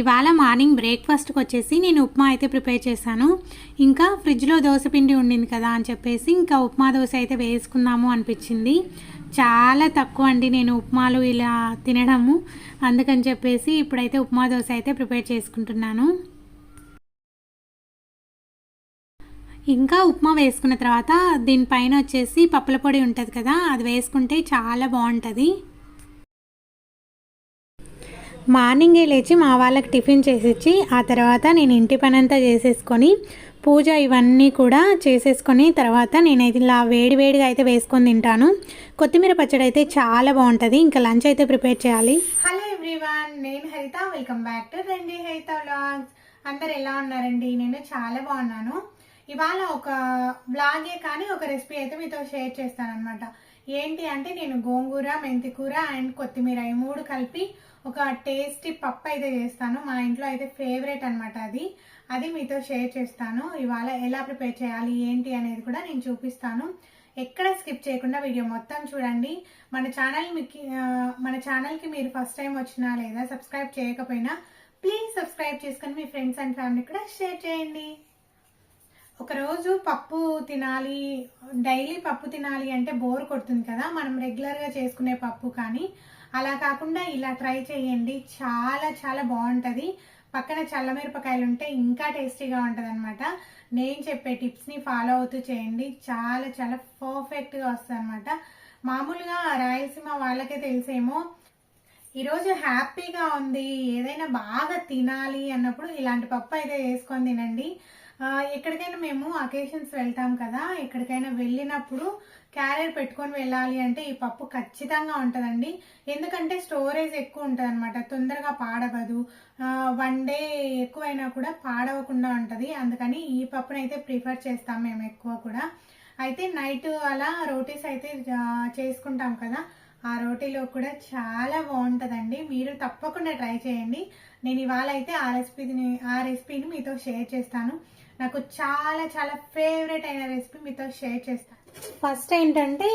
ఇవాళ మార్నింగ్ బ్రేక్ఫాస్ట్కి వచ్చేసి నేను ఉప్మా అయితే ప్రిపేర్ చేశాను. ఇంకా ఫ్రిడ్జ్లో దోశ పిండి ఉండింది కదా అని చెప్పేసి ఇంకా ఉప్మా దోశ అయితే వేసుకుందాము అనిపించింది. చాలా తక్కువ అండి నేను ఉప్మాలు ఇలా తినడము. అందుకని చెప్పేసి ఇప్పుడైతే ఉప్మా దోశ అయితే ప్రిపేర్ చేసుకుంటున్నాను. ఇంకా ఉప్మా వేసుకున్న తర్వాత దీనిపైన వచ్చేసి పప్పుల పొడి ఉంటుంది కదా అది వేసుకుంటే చాలా బాగుంటుంది. మార్నింగే లేచి మా వాళ్ళకి టిఫిన్ చేసిచ్చి ఆ తర్వాత నేను ఇంటి పని అంతా చేసేసుకొని పూజ ఇవన్నీ కూడా చేసేసుకొని తర్వాత నేనైతే ఇలా వేడివేడిగా అయితే వేసుకొని తింటాను. కొత్తిమీర పచ్చడి అయితే చాలా బాగుంటుంది. ఇంకా లంచ్ అయితే ప్రిపేర్ చేయాలి. హలో ఎవ్రీవన్ నేను హరిత. వెల్కమ్ బ్యాక్ టు రండి హరిత వ్లాగ్స్. అందరు ఎలా ఉన్నారండి? నేను చాలా బాగున్నాను. ఇవాళ ఒక బ్లాగే కానీ ఒక రెసిపీ అయితే మీతో షేర్ చేస్తాను అనమాట ఏంటి అంటే నేను గోంగూర మెంతికూర అండ్ కొత్తిమీర ఈ మూడు కలిపి ఒక టేస్టీ పప్పు అయితే చేస్తాను. మా ఇంట్లో అయితే ఫేవరెట్ అనమాట అది. అది మీతో షేర్ చేస్తాను. ఇవాళ ఎలా ప్రిపేర్ చేయాలి ఏంటి అనేది కూడా నేను చూపిస్తాను. ఎక్కడ స్కిప్ చేయకుండా వీడియో మొత్తం చూడండి. మన ఛానల్ మీకు మన ఛానల్కి మీరు ఫస్ట్ టైం వచ్చినా లేదా సబ్స్క్రైబ్ చేయకపోయినా ప్లీజ్ సబ్స్క్రైబ్ చేసుకొని మీ ఫ్రెండ్స్ అండ్ ఫ్యామిలీ కూడా షేర్ చేయండి. ఒకరోజు పప్పు తినాలి డైలీ పప్పు తినాలి అంటే బోర్ కొడుతుంది కదా. మనం రెగ్యులర్గా చేసుకునే పప్పు కానీ అలా కాకుండా ఇలా ట్రై చేయండి. చాలా చాలా బాగుంటుంది. పక్కన చల్లమిరపకాయలు ఉంటే ఇంకా టేస్టీగా ఉంటుంది అనమాట నేను చెప్పే టిప్స్ని ఫాలో అవుతూ చేయండి. చాలా చాలా పర్ఫెక్ట్గా వస్తుంది అనమాట మామూలుగా రాయలసీమ వాళ్ళకే తెలిసేమో ఈరోజు హ్యాపీగా ఉంది. ఏదైనా బాగా తినాలి అన్నప్పుడు ఇలాంటి పప్పు అయితే వేసుకొని తినండి. ఎక్కడికైనా మేము అకేషన్స్ వెళ్తాం కదా ఎక్కడికైనా వెళ్ళినప్పుడు క్యారియర్ పెట్టుకొని వెళ్ళాలి అంటే ఈ పప్పు ఖచ్చితంగా ఉంటుందండి. ఎందుకంటే స్టోరేజ్ ఎక్కువ ఉంటుంది అనమాట తొందరగా పాడవదు. వన్ డే ఎక్కువైనా కూడా పాడవకుండా ఉంటుంది. అందుకని ఈ పప్పునైతే అయితే ప్రిఫర్ చేస్తాం మేము ఎక్కువ కూడా. అయితే నైట్ అలా రోటీస్ అయితే చేసుకుంటాం కదా. ఆ రోటీలో కూడా చాలా బాగుంటుందండి. మీరు తప్పకుండా ట్రై చేయండి. నేను ఇవాళ అయితే ఆ రెసిపీని ఆ రెసిపీని మీతో షేర్ చేస్తాను. నాకు చాలా చాలా ఫేవరెట్ అయిన రెసిపీ మీతో షేర్ చేస్తాను. ఫస్ట్ ఏంటంటే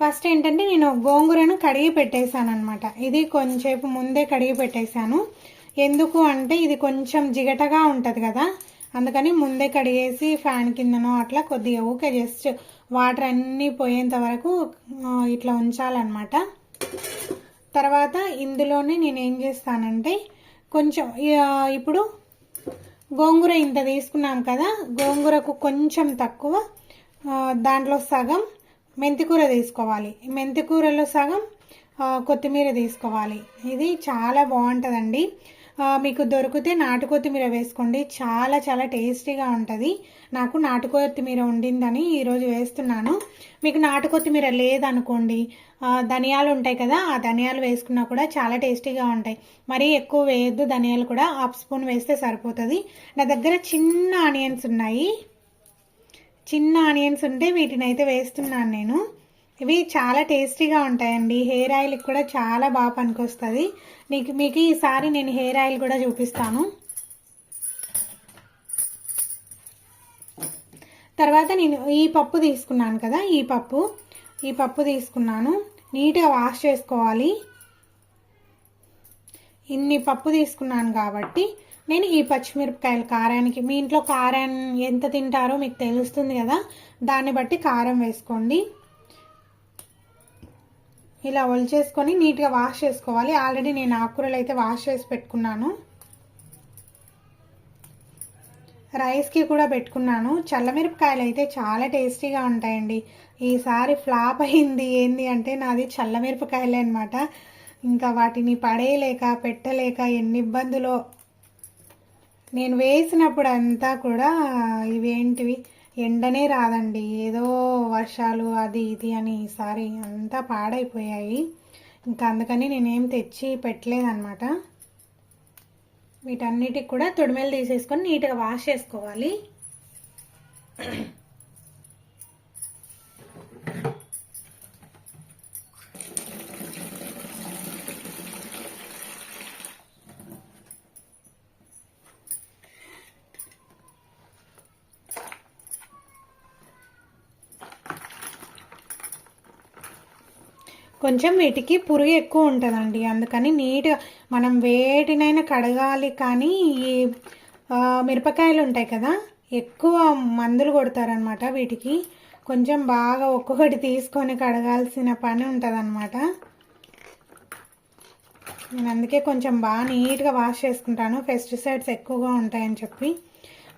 ఫస్ట్ ఏంటంటే నేను గోంగూరను కడిగి పెట్టేశాను అనమాట ఇది కొంచెంసేపు ముందే కడిగి పెట్టేశాను. ఎందుకు అంటే ఇది కొంచెం జిగటగా ఉంటుంది కదా అందుకని ముందే కడిగేసి ఫ్యాన్ కిందనో అట్లా కొద్దిగా ఊకే జస్ట్ వాటర్ అన్నీ పోయేంత వరకు ఇట్లా ఉంచాలన్నమాట. తర్వాత ఇందులోనే నేను ఏం చేస్తానంటే కొంచెం ఇప్పుడు గోంగూర ఇంత తీసుకున్నాం కదా గోంగూరకు కొంచెం తక్కువ దాంట్లో సగం మెంతికూర తీసుకోవాలి. మెంతికూరలో సగం కొత్తిమీర తీసుకోవాలి. ఇది చాలా బాగుంటుందండి. మీకు దొరికితే నాటు కొత్తిమీర వేసుకోండి. చాలా చాలా టేస్టీగా ఉంటుంది. నాకు నాటు కొత్తిమీర ఉండిందని ఈరోజు వేస్తున్నాను. మీకు నాటు కొత్తిమీర లేదనుకోండి ధనియాలు ఉంటాయి కదా ఆ ధనియాలు వేసుకున్నా కూడా చాలా టేస్టీగా ఉంటాయి. మరీ ఎక్కువ వేయద్దు ధనియాలు కూడా హాఫ్ స్పూన్ వేస్తే సరిపోతుంది. నా దగ్గర చిన్న ఆనియన్స్ ఉన్నాయి. చిన్న ఆనియన్స్ ఉంటే వీటిని అయితే వేస్తున్నాను నేను. ఇవి చాలా టేస్టీగా ఉంటాయండి. హెయిర్ ఆయిల్కి కూడా చాలా బాగా పనికొస్తుంది. నీకు మీకు ఈసారి నేను హెయిర్ ఆయిల్ కూడా చూపిస్తాను. తర్వాత నేను ఈ పప్పు తీసుకున్నాను కదా ఈ పప్పు. ఈ పప్పు తీసుకున్నాను. నీట్గా వాష్ చేసుకోవాలి. ఇన్ని పప్పు తీసుకున్నాను కాబట్టి నేను ఈ పచ్చిమిరపకాయలు కారానికి మీ ఇంట్లో కారం ఎంత తింటారో మీకు తెలుస్తుంది కదా దాన్ని బట్టి కారం వేసుకోండి. ఇలా ఒలిచేసుకొని నీట్గా వాష్ చేసుకోవాలి. ఆల్రెడీ నేను ఆకుకూరలు అయితే వాష్ చేసి పెట్టుకున్నాను. రైస్కి కూడా పెట్టుకున్నాను. చల్లమిరపకాయలు అయితే చాలా టేస్టీగా ఉంటాయండి. ఈసారి ఫ్లాప్ అయింది. ఏంది అంటే నాది చల్లమిరపకాయలే అనమాట ఇంకా వాటిని పడేయలేక పెట్టలేక ఎన్ని ఇబ్బందులో. నేను వేసినప్పుడు అంతా కూడా ఇవేంటివి? ఎండనే రాదండి. ఏదో వర్షాలు అది ఇది అని ఈసారి అంతా పాడైపోయాయి. ఇంకా అందుకని నేనేం తెచ్చి పెట్టలేదన్నమాట. వీటన్నిటికి కూడా తొడిమెలు తీసేసుకొని నీట్గా వాష్ చేసుకోవాలి. కొంచెం వీటికి పురుగు ఎక్కువ ఉంటుందండి. అందుకని నీట్గా మనం వేటినైనా కడగాలి కానీ ఈ మిరపకాయలు ఉంటాయి కదా ఎక్కువ మందులు కొడతారనమాట వీటికి. కొంచెం బాగా ఒక్కొక్కటి తీసుకొని కడగాల్సిన పని ఉంటుందన్నమాట. నేను అందుకే కొంచెం బాగా నీట్గా వాష్ చేసుకుంటాను. పెస్టిసైడ్స్ ఎక్కువగా ఉంటాయని చెప్పి.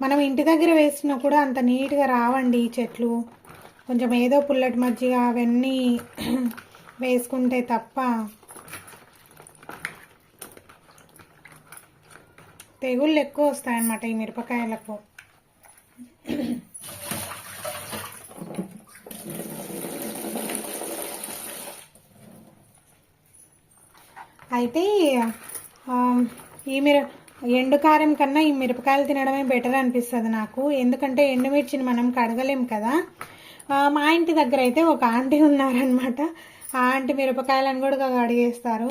మనం ఇంటి దగ్గర వేసినా కూడా అంత నీట్గా రావండి ఈ చెట్లు. కొంచెం ఏదో పుల్లటి మజ్జిగ అవన్నీ వేసుకుంటే తప్ప తెగుళ్ళు ఎక్కువ వస్తాయన్నమాట ఈ మిరపకాయలకు. అయితే ఈ మిర ఎండు కారం కన్నా ఈ మిరపకాయలు తినడమే బెటర్ అనిపిస్తుంది నాకు. ఎందుకంటే ఎండుమిర్చిని మనం కడగలేం కదా. మా ఇంటి దగ్గర అయితే ఒక ఆంటీ ఉన్నారనమాట ఆ ఆంటీ మిరపకాయలను కూడా కడిగేస్తారు.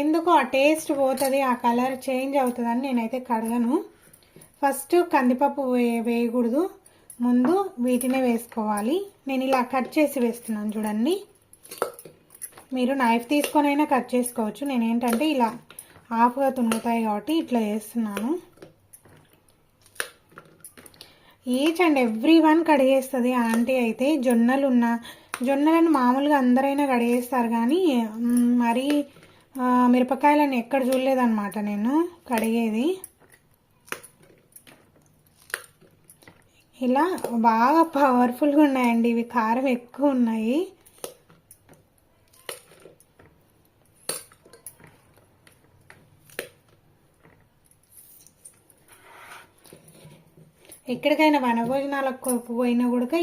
ఎందుకో ఆ టేస్ట్ పోతుంది ఆ కలర్ చేంజ్ అవుతుందని నేనైతే కడగను. ఫస్ట్ కందిపప్పు వే వేయకూడదు. ముందు వీటినే వేసుకోవాలి. నేను ఇలా కట్ చేసి వేస్తున్నాను చూడండి. మీరు నైఫ్ తీసుకొని అయినా కట్ చేసుకోవచ్చు. నేను ఏంటంటే ఇలా హాఫ్గా తుమ్ముతాయి కాబట్టి ఇట్లా చేస్తున్నాను. ఈచ్ అండ్ ఎవ్రీ వన్ కడిగేస్తుంది ఆంటీ అయితే. జొన్నలు ఉన్న జొన్నలను మామూలుగా అందరైనా కడిగేస్తారు కానీ మరీ మిరపకాయలను ఎక్కడ చూడలేదన్నమాట నేను కడిగేది. ఇలా బాగా పవర్ఫుల్గా ఉన్నాయండి. ఇవి కారం ఎక్కువ ఉన్నాయి. ఎక్కడికైనా వనభోజనాలకు పోయినా కూడా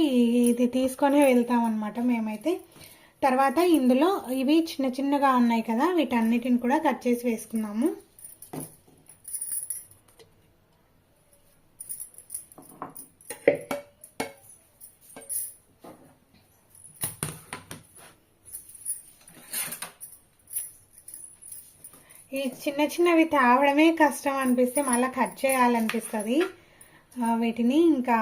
ఇది తీసుకొని వెళ్తాం అనమాట మేమైతే. తర్వాత ఇందులో ఇవి చిన్న చిన్నగా ఉన్నాయి కదా వీటన్నిటిని కూడా కట్ చేసి వేసుకున్నాము. ఈ చిన్న చిన్నవి తేవడమే కష్టం అనిపిస్తే మళ్ళీ కట్ చేయాలనిపిస్తుంది. వీటిని ఇంకా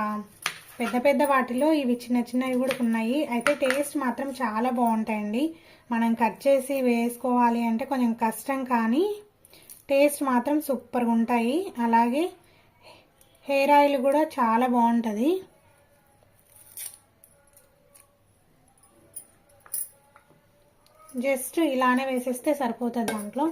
పెద్ద పెద్ద వాటిలో ఇవి చిన్న చిన్నవి కూడా ఉన్నాయి. అయితే టేస్ట్ మాత్రం చాలా బాగుంటాయండి. మనం కట్ చేసి వేసుకోవాలి అంటే కొంచెం కష్టం కానీ టేస్ట్ మాత్రం సూపర్గా ఉంటాయి. అలాగే హెయిర్ ఆయిల్ కూడా చాలా బాగుంటుంది. జస్ట్ ఇలానే వేసేస్తే సరిపోతుంది దాంట్లో.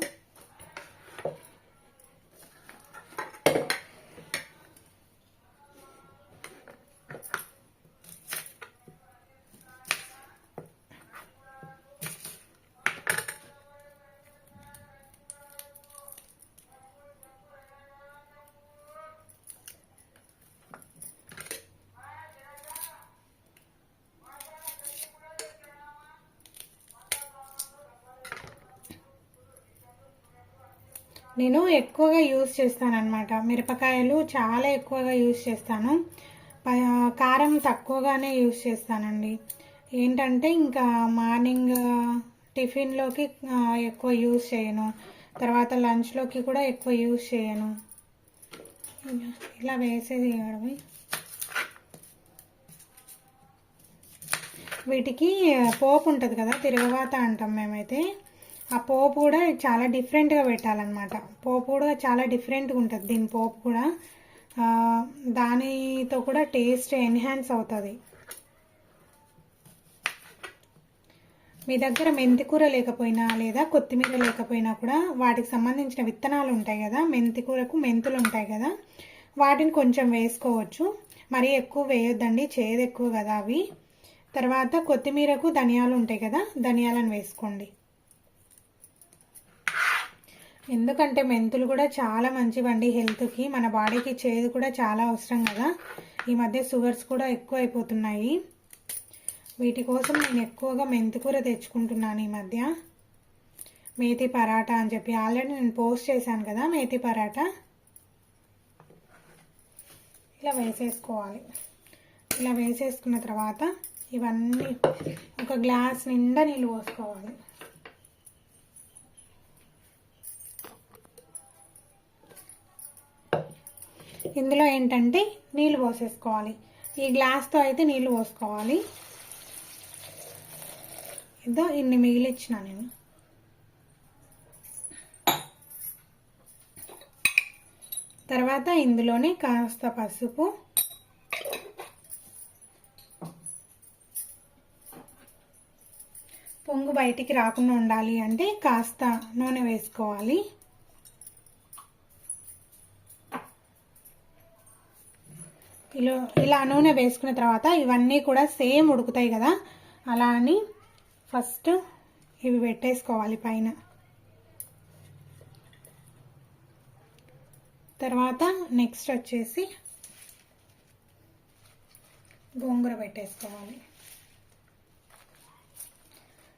నేను ఎక్కువగా యూస్ చేస్తానన్నమాట. మిరపకాయలు చాలా ఎక్కువగా యూస్ చేస్తాను. ప- కారం తక్కువగానే యూస్ చేస్తానండి. ఏంటంటే ఇంకా మార్నింగ్ టిఫిన్లోకి ఎక్కువ యూస్ చేయను. తర్వాత లంచ్లోకి కూడా ఎక్కువ యూస్ చేయను. ఇలా వేసేది ఇవ్వడమే వీటికి పోపు ఉంటుంది కదా తిరగవాత అంటాం మేమైతే. ఆ పోపు కూడా చాలా డిఫరెంట్గా పెట్టాలన్నమాట. పోపు కూడా చాలా డిఫరెంట్గా ఉంటుంది. దీని పోపు కూడా దానితో కూడా టేస్ట్ ఎన్హాన్స్ అవుతుంది. మీ దగ్గర మెంతికూర లేకపోయినా లేదా కొత్తిమీర లేకపోయినా కూడా వాటికి సంబంధించిన విత్తనాలు ఉంటాయి కదా మెంతికూరకు మెంతులు ఉంటాయి కదా వాటిని కొంచెం వేసుకోవచ్చు. మరీ ఎక్కువ వేయొద్దండి చేదు ఎక్కువ కదా అవి. తర్వాత కొత్తిమీరకు ధనియాలు ఉంటాయి కదా ధనియాలను వేసుకోండి. ఎందుకంటే మెంతులు కూడా చాలా మంచివండి హెల్త్కి. మన బాడీకి చేదు కూడా చాలా అవసరం కదా. ఈ మధ్య షుగర్స్ కూడా ఎక్కువ అయిపోతున్నాయి వీటి కోసం నేను ఎక్కువగా మెంతికూర తెచ్చుకుంటున్నాను ఈ మధ్య. మేతి పరాటా అని చెప్పి ఆల్రెడీ నేను పోస్ట్ చేశాను కదా మేతి పరాటా. ఇలా వేసేసుకోవాలి. ఇలా వేసేసుకున్న తర్వాత ఇవన్నీ ఒక గ్లాస్ నిండా నీళ్ళు పోసుకోవాలి. ఇందులో ఏంటంటే నీళ్ళు పోసేసుకోవాలి. ఈ గ్లాస్తో అయితే నీళ్ళు పోసుకోవాలి. ఇదో ఇన్ని మిగిలిచ్చిన నేను. తర్వాత ఇందులోనే కాస్త పసుపు. పొంగు బయటికి రాకుండా ఉండాలి అంటే కాస్త నూనె వేసుకోవాలి. ఇలా ఇలా నూనె వేసుకున్న తర్వాత ఇవన్నీ కూడా సేమ్ ఉడుకుతాయి కదా? అలా అని ఫస్ట్ ఇవి పెట్టేసుకోవాలి పైన. తర్వాత నెక్స్ట్ వచ్చేసి గోంగూర పెట్టేసుకోవాలి.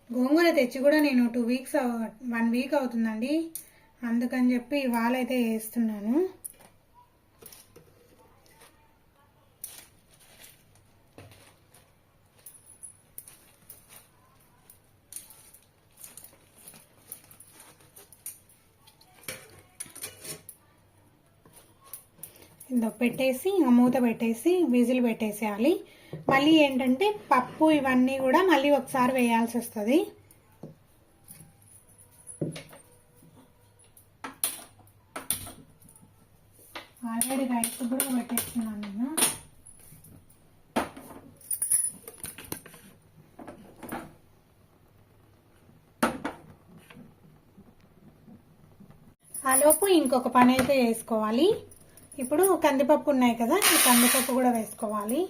గోంగూర తెచ్చి కూడా నేను టూ వీక్స్ వన్ వీక్ అవుతుందండి. అందుకని చెప్పి ఇవాళ అయితే వేస్తున్నాను. ఇందో పెట్టేసి ఇంకా మూత పెట్టేసి విజిల్ పెట్టేసేయాలి. మళ్ళీ ఏంటంటే పప్పు ఇవన్నీ కూడా మళ్ళీ ఒకసారి వేయాల్సి వస్తుంది. ఆల్రెడీ రైస్ కూడా పెట్టేస్తున్నాను నేను. ఆలోపు ఇంకొక పని అయితే వేసుకోవాలి. ఇప్పుడు కందిపప్పు ఉన్నాయి కదా ఈ కందిపప్పు కూడా వేసుకోవాలి.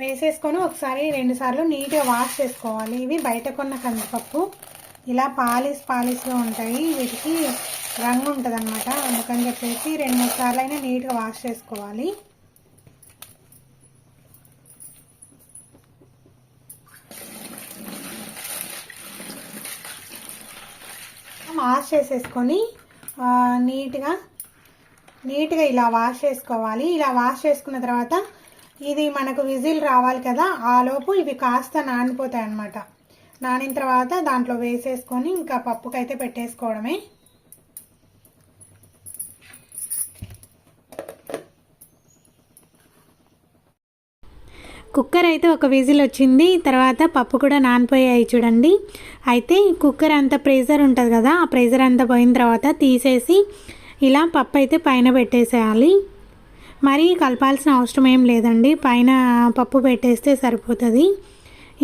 వేసేసుకొని ఒకసారి రెండు సార్లు నీట్గా వాష్ చేసుకోవాలి. ఇవి బయట కొన్న కందిపప్పు. ఇలా పాలిస్ పాలిస్గా ఉంటాయి. వీటికి రంగు ఉంటుంది అనమాట అందుకని చెప్పేసి రెండు మూడు సార్లు అయినా నీట్గా వాష్ చేసుకోవాలి. వాష్ చేసేసుకొని నీట్గా నీట్గా ఇలా వాష్ చేసుకోవాలి. ఇలా వాష్ చేసుకున్న తర్వాత ఇది మనకు విజిల్ రావాలి కదా ఆలోపు ఇవి కాస్త నానిపోతాయి అన్నమాట నానిన తర్వాత దాంట్లో వేసేసుకొని ఇంకా పప్పుకైతే పెట్టేసుకోవడమే. కుక్కర్ అయితే ఒక విజిల్ వచ్చింది తర్వాత పప్పు కూడా నానిపోయాయి చూడండి. అయితే కుక్కర్ అంత ప్రెజర్ ఉంటుంది కదా ఆ ప్రెజర్ అంతా పోయిన తర్వాత తీసేసి ఇలా పప్పు అయితే పైన పెట్టేసేయాలి. మరీ కలపాల్సిన అవసరం ఏం లేదండి పైన పప్పు పెట్టేస్తే సరిపోతుంది.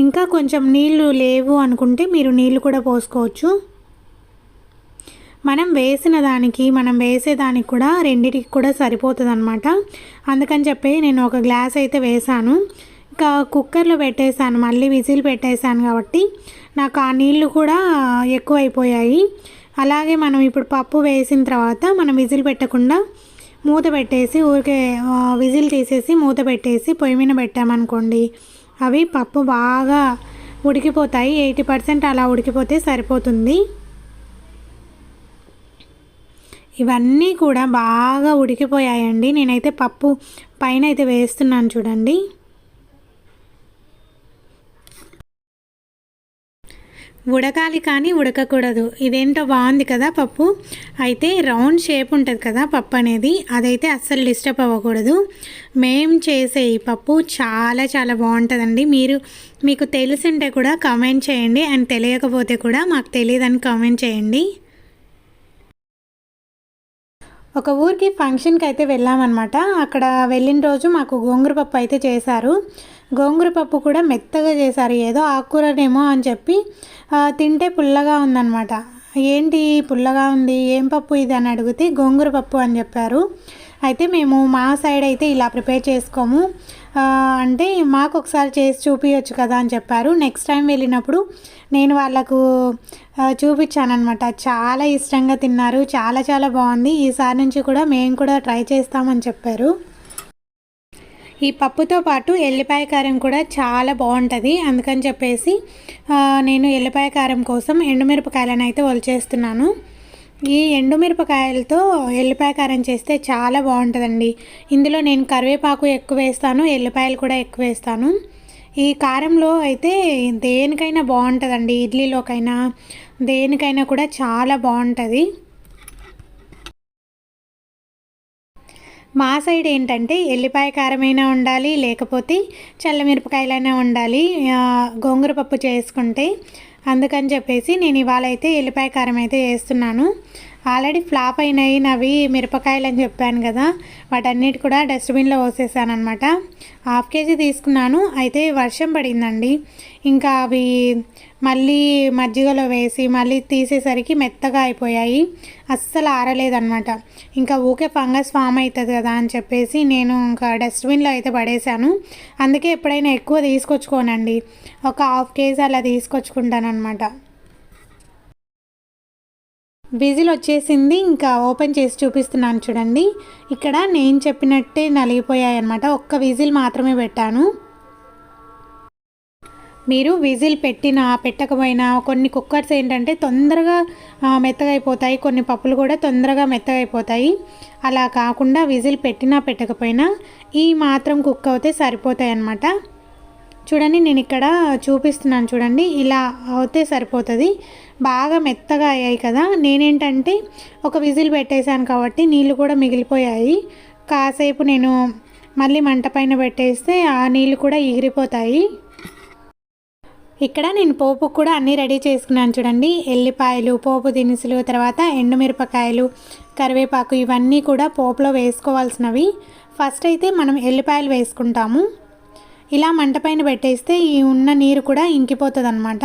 ఇంకా కొంచెం నీళ్ళు లేవు అనుకుంటే మీరు నీళ్ళు కూడా పోసుకోవచ్చు. మనం వేసిన దానికి మనం వేసేదానికి కూడా రెండిటికి కూడా సరిపోతుంది అనమాట అందుకని చెప్పి నేను ఒక గ్లాస్ అయితే వేసాను. ఇంకా కుక్కర్లో పెట్టేశాను మళ్ళీ విజిల్ పెట్టేశాను కాబట్టి నాకు ఆ నీళ్ళు కూడా ఎక్కువైపోయాయి. అలాగే మనం ఇప్పుడు పప్పు వేసిన తర్వాత మనం విజిల్ పెట్టకుండా మూత పెట్టేసి ఊరికే విజిల్ తీసేసి మూత పెట్టేసి పొయ్యి మీద పెట్టామనుకోండి అవి పప్పు బాగా ఉడికిపోతాయి. ఎయిటీ పర్సెంట్ అలా ఉడికిపోతే సరిపోతుంది. ఇవన్నీ కూడా బాగా ఉడికిపోయాయండి. నేనైతే పప్పు పైన అయితే వేస్తున్నాను చూడండి. ఉడకాలి కానీ ఉడకకూడదు. ఇదేంటో బాగుంది కదా పప్పు. అయితే రౌండ్ షేప్ ఉంటుంది కదా పప్పు అనేది. అదైతే అస్సలు డిస్టర్బ్ అవ్వకూడదు. మేం చేసే ఈ పప్పు చాలా చాలా బాగుంటుందండి. మీరు మీకు తెలిసింటే కూడా కామెంట్ చేయండి. అండ్ తెలియకపోతే కూడా మాకు తెలియదని కామెంట్ చేయండి. ఒక ఊరికి ఫంక్షన్కి అయితే వెళ్ళామన్నమాట. అక్కడ వెళ్ళిన రోజు మాకు గోంగూర పప్పు అయితే చేశారు. గోంగూర పప్పు కూడా మెత్తగా చేశారు. ఏదో ఆకుకూరనేమో అని చెప్పి తింటే పుల్లగా ఉందన్నమాట. ఏంటి పుల్లగా ఉంది? ఏం పప్పు ఇది? అని అడిగితే గోంగూర పప్పు అని చెప్పారు. అయితే మేము మా సైడ్ అయితే ఇలా ప్రిపేర్ చేసుకోము. అంటే మాకు ఒకసారి చేసి చూపించచ్చు కదా అని చెప్పారు. నెక్స్ట్ టైం వెళ్ళినప్పుడు నేను వాళ్ళకు చూపించానమాట చాలా ఇష్టంగా తిన్నారు. చాలా చాలా బాగుంది. ఈసారి నుంచి కూడా మేము కూడా ట్రై చేస్తామని చెప్పారు. ఈ పప్పుతో పాటు ఎల్లిపాయ కారం కూడా చాలా బాగుంటుంది. అందుకని చెప్పేసి నేను ఎల్లిపాయ కారం కోసం ఎండుమిరపకాయలను అయితే వలిచేస్తున్నాను ఈ ఎండుమిరపకాయలతో ఎల్లిపాయ కారం చేస్తే చాలా బాగుంటుందండి. ఇందులో నేను కరివేపాకు ఎక్కువ వేస్తాను ఎల్లిపాయలు కూడా ఎక్కువ వేస్తాను. ఈ కారంలో అయితే దేనికైనా బాగుంటుందండి. ఇడ్లీలోకైనా దేనికైనా కూడా చాలా బాగుంటుంది. మా సైడ్ ఏంటంటే ఎల్లిపాయ కారమైనా ఉండాలి లేకపోతే చల్లమిరపకాయలైనా ఉండాలి. గోంగూర పప్పు చేసుకుంటే అందుకని చెప్పేసి నేను ఇవాళ అయితే ఎల్లిపాయ కారం అయితే వేస్తున్నాను. ఆల్రెడీ ఫ్లాప్ అయినాయి నవి మిరపకాయలు అని చెప్పాను కదా వాటన్నిటి కూడా డస్ట్బిన్లో పోసేసాను అనమాట హాఫ్ కేజీ తీసుకున్నాను అయితే వర్షం పడిందండి. ఇంకా అవి మళ్ళీ మజ్జిగలో వేసి మళ్ళీ తీసేసరికి మెత్తగా అయిపోయాయి. అస్సలు ఆరలేదనమాట ఇంకా ఊకే ఫంగస్ ఫామ్ అవుతుంది కదా అని చెప్పేసి నేను ఇంకా డస్ట్బిన్లో అయితే పడేశాను. అందుకే ఎప్పుడైనా ఎక్కువ తీసుకొచ్చుకోనండి. ఒక హాఫ్ కేజీ అలా తీసుకొచ్చుకుంటాను అనమాట విజిల్ వచ్చేసింది. ఇంకా ఓపెన్ చేసి చూపిస్తున్నాను చూడండి. ఇక్కడ నేను చెప్పినట్టే నలిగిపోయాయి అనమాట ఒక్క విజిల్ మాత్రమే పెట్టాను. మీరు విజిల్ పెట్టినా పెట్టకపోయినా కొన్ని కుక్కర్స్ ఏంటంటే తొందరగా మెత్తగైపోతాయి. మెత్తగా అయిపోతాయి కొన్ని పప్పులు కూడా తొందరగా మెత్తగా అయిపోతాయి అలా కాకుండా విజిల్ పెట్టినా పెట్టకపోయినా ఈ మాత్రం కుక్ అవుతే సరిపోతాయి అన్నమాట చూడండి నేను ఇక్కడ చూపిస్తున్నాను చూడండి. ఇలా అవుతే సరిపోతుంది. బాగా మెత్తగా అయ్యాయి కదా. నేనేంటంటే ఒక విజిల్ పెట్టేశాను కాబట్టి నీళ్ళు కూడా మిగిలిపోయాయి. కాసేపు నేను మళ్ళీ మంట పైన పెట్టేస్తే ఆ నీళ్ళు కూడా ఎగిరిపోతాయి. ఇక్కడ నేను పోపు కూడా అన్నీ రెడీ చేసుకున్నాను చూడండి. ఎల్లిపాయలు పోపు దినుసులు తర్వాత ఎండుమిరపకాయలు కరివేపాకు ఇవన్నీ కూడా పోపులో వేసుకోవాల్సినవి. ఫస్ట్ అయితే మనం ఎల్లిపాయలు వేసుకుంటాము. ఇలా మంట పైన పెట్టేస్తే ఈ ఉన్న నీరు కూడా ఇంకిపోతుంది అనమాట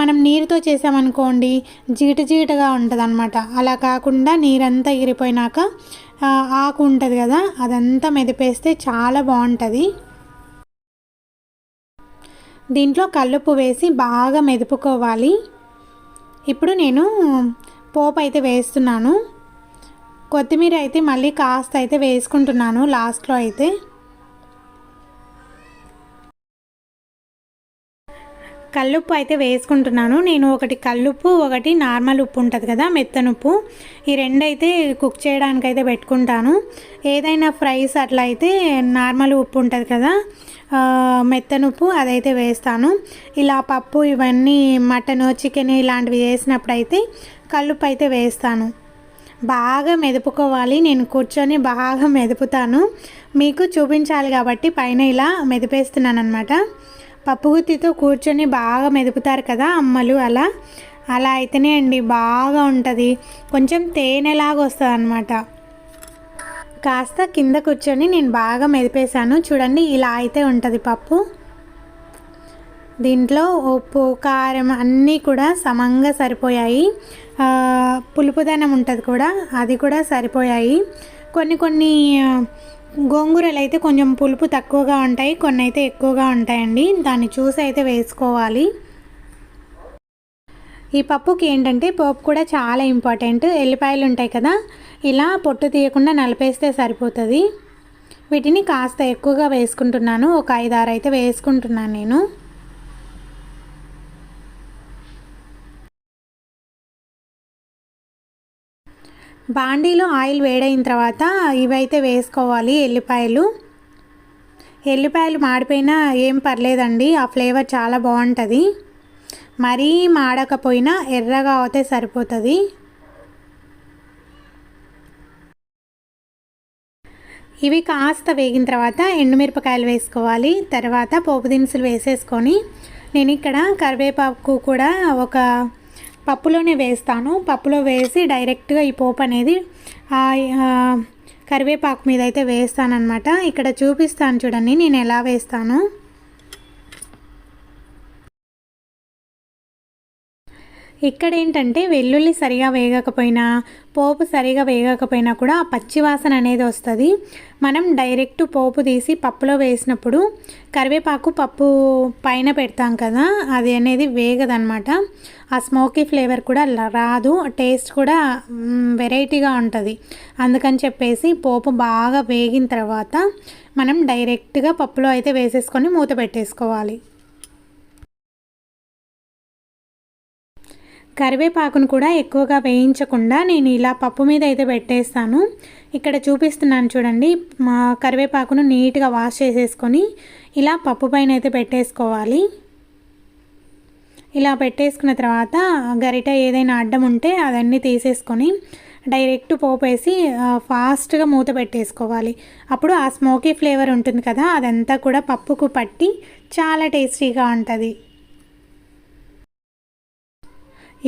మనం నీరుతో చేసామనుకోండి జీటు జీటుగా ఉంటుంది అనమాట అలా కాకుండా నీరంతా ఎగిరిపోయినాక ఆకు ఉంటుంది కదా అదంతా మెదిపేస్తే చాలా బాగుంటుంది. దీంట్లో కల్లుప్పు వేసి బాగా మెదుపుకోవాలి. ఇప్పుడు నేను పోపు అయితే వేస్తున్నాను. కొత్తిమీర అయితే మళ్ళీ కాస్త అయితే వేసుకుంటున్నాను లాస్ట్లో అయితే. కల్లుప్పు అయితే వేసుకుంటున్నాను. నేను ఒకటి కల్లుప్పు ఒకటి నార్మల్ ఉప్పు ఉంటుంది కదా మెత్తనుప్పు ఈ రెండైతే కుక్ చేయడానికి అయితే పెట్టుకుంటాను. ఏదైనా ఫ్రైస్ అట్లా అయితే నార్మల్ ఉప్పు ఉంటుంది కదా మెత్తనుప్పు అదైతే వేస్తాను. ఇలా పప్పు ఇవన్నీ మటన్ చికెన్ ఇలాంటివి చేసినప్పుడు అయితే కల్లుప్పు అయితే వేస్తాను. బాగా మెదుపుకోవాలి. నేను కూర్చొని బాగా మెదుపుతాను. మీకు చూపించాలి కాబట్టి పైన ఇలా మెదిపేస్తున్నాను అనమాట పప్పుగుత్తితో కూర్చొని బాగా మెదుపుతారు కదా అమ్మలు అలా? అలా అయితేనే అండి బాగా ఉంటుంది. కొంచెం తేనెలాగా వస్తుంది అనమాట కాస్త కింద కూర్చొని నేను బాగా మెదిపేశాను. చూడండి ఇలా అయితే ఉంటుంది పప్పు. దీంట్లో ఉప్పు కారం అన్నీ కూడా సమంగా సరిపోయాయి. పులుపుదనం ఉంటుంది కూడా అది కూడా సరిపోయాయి. కొన్ని కొన్ని గోంగూరలు అయితే కొంచెం పులుపు తక్కువగా ఉంటాయి కొన్ని అయితే ఎక్కువగా ఉంటాయండి. దాన్ని చూసి అయితే వేసుకోవాలి. ఈ పప్పుకి ఏంటంటే పోపు కూడా చాలా ఇంపార్టెంట్. ఎల్లిపాయలు ఉంటాయి కదా ఇలా పొట్టు తీయకుండా నలిపేస్తే సరిపోతుంది. వీటిని కాస్త ఎక్కువగా వేసుకుంటున్నాను. ఒక ఐదు అయితే వేసుకుంటున్నాను నేను. బాండీలో ఆయిల్ వేడైన తర్వాత ఇవైతే వేసుకోవాలి ఎల్లిపాయలు. ఎల్లిపాయలు మాడిపోయినా ఏం పర్లేదండి ఆ ఫ్లేవర్ చాలా బాగుంటుంది. మరీ మాడకపోయినా ఎర్రగా అవుతే సరిపోతుంది. ఇవి కాస్త వేగిన తర్వాత ఎండుమిరపకాయలు వేసుకోవాలి తర్వాత పోపు దినుసులు వేసేసుకొని. నేను ఇక్కడ కరివేపాకు కూడా ఒక పప్పులోనే వేస్తాను. పప్పులో వేసి డైరెక్ట్గా ఈ పోపు అనేది కరివేపాకు మీద అయితే వేస్తానమాట ఇక్కడ చూపిస్తాను చూడండి నేను ఎలా వేస్తాను. ఇక్కడ ఏంటంటే వెల్లుల్లి సరిగా వేగకపోయినా పోపు సరిగా వేగకపోయినా కూడా ఆ పచ్చివాసన అనేది వస్తుంది. మనం డైరెక్ట్ పోపు తీసి పప్పులో వేసినప్పుడు కరివేపాకు పప్పు పైన పెడతాం కదా అది అనేది వేగదనమాట ఆ స్మోకీ ఫ్లేవర్ కూడా రాదు టేస్ట్ కూడా వెరైటీగా ఉంటుంది. అందుకని చెప్పేసి పోపు బాగా వేగిన తర్వాత మనం డైరెక్ట్గా పప్పులో అయితే వేసేసుకొని మూత పెట్టేసుకోవాలి. కరివేపాకును కూడా ఎక్కువగా వేయించకుండా నేను ఇలా పప్పు మీద అయితే పెట్టేస్తాను. ఇక్కడ చూపిస్తున్నాను చూడండి మా కరివేపాకును నీట్గా వాష్ చేసేసుకొని ఇలా పప్పు పైన అయితే పెట్టేసుకోవాలి. ఇలా పెట్టేసుకున్న తర్వాత గరిట ఏదైనా అడ్డం ఉంటే అదన్నీ తీసేసుకొని డైరెక్ట్ పోపేసి ఫాస్ట్గా మూత పెట్టేసుకోవాలి. అప్పుడు ఆ స్మోకీ ఫ్లేవర్ ఉంటుంది కదా అదంతా కూడా పప్పుకు పట్టి చాలా టేస్టీగా ఉంటుంది.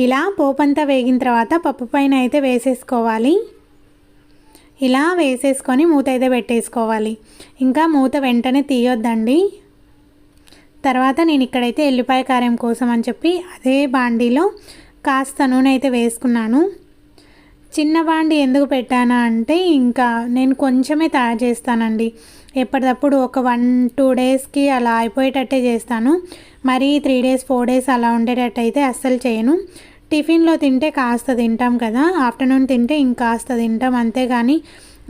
ఇలా పోపంతా వేగిన తర్వాత పప్పు పైన అయితే వేసేసుకోవాలి. ఇలా వేసేసుకొని మూత అయితే పెట్టేసుకోవాలి. ఇంకా మూత వెంటనే తీయొద్దండి. తర్వాత నేను ఇక్కడైతే ఎల్లిపాయ కారం కోసం అని చెప్పి అదే బాండీలో కాస్త నూనె అయితే వేసుకున్నాను. చిన్న బాండి ఎందుకు పెట్టానా అంటే ఇంకా నేను కొంచెమే తయారు చేస్తానండి. ఎప్పటికప్పుడు ఒక వన్ టూ డేస్కి అలా అయిపోయేటట్టే చేస్తాను. మరి త్రీ డేస్ ఫోర్ డేస్ అలా ఉండేటట్టు అయితే అస్సలు చేయను. టిఫిన్లో తింటే కాస్త తింటాం కదా ఆఫ్టర్నూన్ తింటే ఇంకాస్త తింటాం అంతేగాని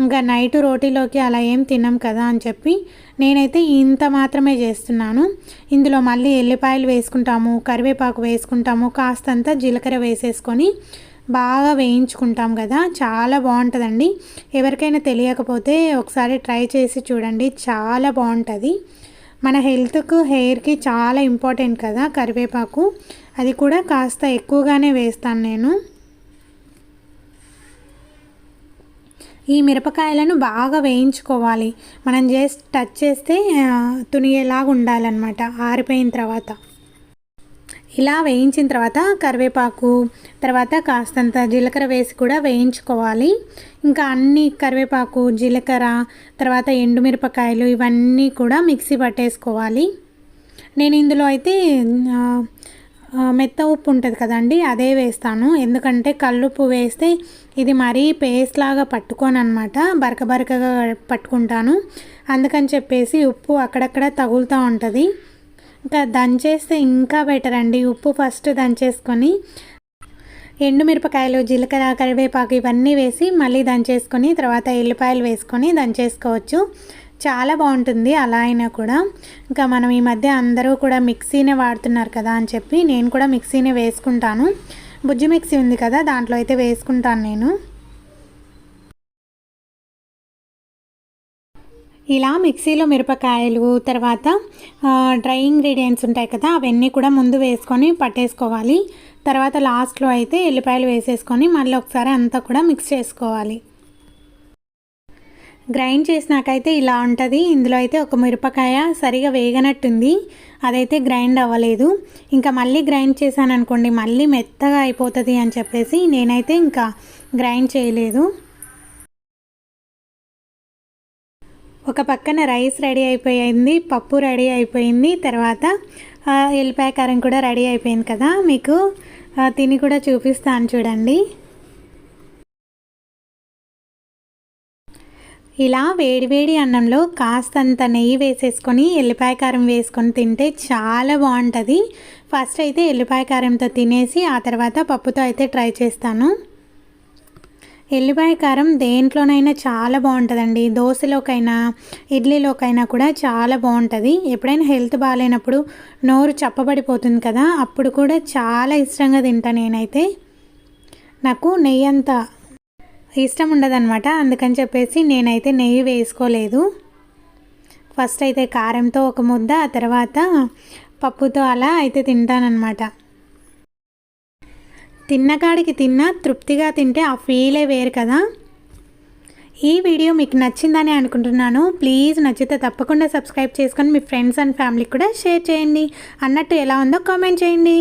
ఇంకా నైట్ రోటీలోకి అలా ఏం తినం కదా అని చెప్పి నేనైతే ఇంత మాత్రమే చేస్తున్నాను. ఇందులో మళ్ళీ ఎల్లిపాయలు వేసుకుంటాము కరివేపాకు వేసుకుంటాము కాస్తంత జీలకర్ర వేసేసుకొని బాగా వేయించుకుంటాం కదా చాలా బాగుంటుందండి. ఎవరికైనా తెలియకపోతే ఒకసారి ట్రై చేసి చూడండి చాలా బాగుంటుంది. మన హెల్త్కు హెయిర్కి చాలా ఇంపార్టెంట్ కదా కరివేపాకు. అది కూడా కాస్త ఎక్కువగానే వేస్తాను నేను. ఈ మిరపకాయలను బాగా వేయించుకోవాలి. మనం జస్ట్ టచ్ చేస్తే తునిగేలాగా ఉండాలన్నమాట. ఆరిపోయిన తర్వాత. ఇలా వేయించిన తర్వాత కరివేపాకు తర్వాత కాస్తంత జీలకర్ర వేసి కూడా వేయించుకోవాలి. ఇంకా అన్ని కరివేపాకు జీలకర్ర తర్వాత ఎండుమిరపకాయలు ఇవన్నీ కూడా మిక్సీ పట్టేసుకోవాలి. నేను ఇందులో అయితే మెత్త ఉప్పు ఉంటుంది కదండి అదే వేస్తాను. ఎందుకంటే కల్లుప్పు వేస్తే ఇది మరీ పేస్ట్ లాగా పట్టుకోను అనమాట బరక బరకగా పట్టుకుంటాను. అందుకని చెప్పేసి ఉప్పు అక్కడక్కడ తగులుతూ ఉంటుంది. ఇంకా దంచేస్తే ఇంకా బెటర్ అండి. ఉప్పు ఫస్ట్ దంచేసుకొని ఎండుమిరపకాయలు జీలకర్ర కరివేపాకు ఇవన్నీ వేసి మళ్ళీ దంచేసుకొని తర్వాత ఎల్లిపాయలు వేసుకొని దంచేసుకోవచ్చు. చాలా బాగుంటుంది అలా అయినా కూడా. ఇంకా మనం ఈ మధ్య అందరూ కూడా మిక్సీనే వాడుతున్నారు కదా అని చెప్పి నేను కూడా మిక్సీనే వేసుకుంటాను. బుజ్జి మిక్సీ ఉంది కదా దాంట్లో అయితే వేసుకుంటాను నేను. ఇలా మిక్సీలో మిరపకాయలు తర్వాత డ్రై ఇంగ్రీడియంట్స్ ఉంటాయి కదా అవన్నీ కూడా ముందు వేసుకొని పట్టేసుకోవాలి. తర్వాత లాస్ట్లో అయితే ఎల్లిపాయలు వేసేసుకొని మళ్ళీ ఒకసారి అంతా కూడా మిక్స్ చేసుకోవాలి. గ్రైండ్ చేసినాకైతే ఇలా ఉంటుంది. ఇందులో అయితే ఒక మిరపకాయ సరిగా వేగనట్టుంది. అదైతే గ్రైండ్ అవ్వలేదు. ఇంకా మళ్ళీ గ్రైండ్ చేశాను అనుకోండి మళ్ళీ మెత్తగా అయిపోతుంది అని చెప్పేసి నేనైతే ఇంకా గ్రైండ్ చేయలేదు. ఒక పక్కన రైస్ రెడీ అయిపోయింది పప్పు రెడీ అయిపోయింది తర్వాత ఎల్లిపాయ కారం కూడా రెడీ అయిపోయింది కదా మీకు. తిని కూడా చూపిస్తాను చూడండి. ఇలా వేడివేడి అన్నంలో కాస్తంత నెయ్యి వేసేసుకొని ఎల్లిపాయ కారం వేసుకొని తింటే చాలా బాగుంటుంది. ఫస్ట్ అయితే ఎల్లిపాయ కారంతో తినేసి ఆ తర్వాత పప్పుతో అయితే ట్రై చేస్తాను. ఎల్లిపాయ కారం దేంట్లోనైనా చాలా బాగుంటుందండి. దోశలోకైనా ఇడ్లీలోకైనా కూడా చాలా బాగుంటుంది. ఎప్పుడైనా హెల్త్ బాగాలేనప్పుడు నోరు చప్పబడిపోతుంది కదా అప్పుడు కూడా చాలా ఇష్టంగా తింటా నేనైతే. నాకు నెయ్యి అంత ఇష్టం ఉండదన్నమాట. అందుకని చెప్పేసి నేనైతే నెయ్యి వేసుకోలేదు. ఫస్ట్ అయితే కారంతో ఒక ముద్ద ఆ తర్వాత పప్పుతో అలా అయితే తింటానన్నమాట. తిన్నకాడికి తిన్నా తృప్తిగా తింటే ఆ ఫీలే వేరు కదా. ఈ వీడియో మీకు నచ్చిందని అనుకుంటున్నాను. ప్లీజ్ నచ్చితే తప్పకుండా సబ్స్క్రైబ్ చేసుకొని మీ ఫ్రెండ్స్ అండ్ ఫ్యామిలీకి కూడా షేర్ చేయండి. అన్నట్టు ఎలా ఉందో కామెంట్ చేయండి.